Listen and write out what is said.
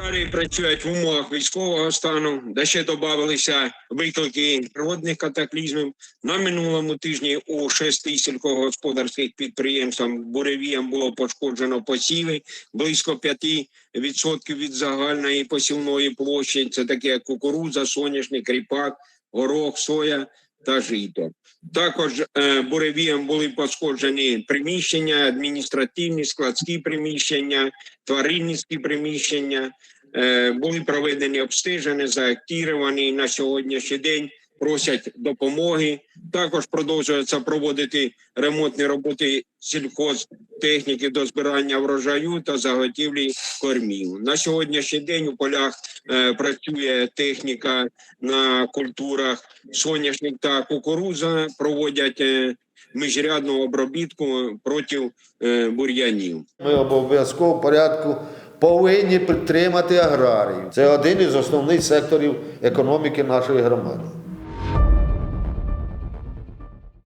Аграрії працюють в умовах військового стану, де ще додавалися виклики природних катаклізмів. На минулому тижні у шести сільськогосподарських підприємств буревіям було пошкоджено посіви близько 5% від загальної посівної площі. Це таке як кукурудза, соняшник, ріпак, горох, соя та жито. Також е, буревіям були пошкоджені приміщення, адміністративні, складські приміщення, тваринницькі приміщення. Е, були проведені обстеження, заактіровані на сьогоднішній день. Просять допомоги. Також продовжуються проводити ремонтні роботи сільхозтехніки до збирання врожаю та заготівлі кормів. На сьогоднішній день у полях е, працює техніка на культурах соняшник та кукуруза. Проводять е, міжрядну обробітку проти е, бур'янів. Ми обов'язково в порядку повинні підтримати аграрію. Це один із основних секторів економіки нашої громади.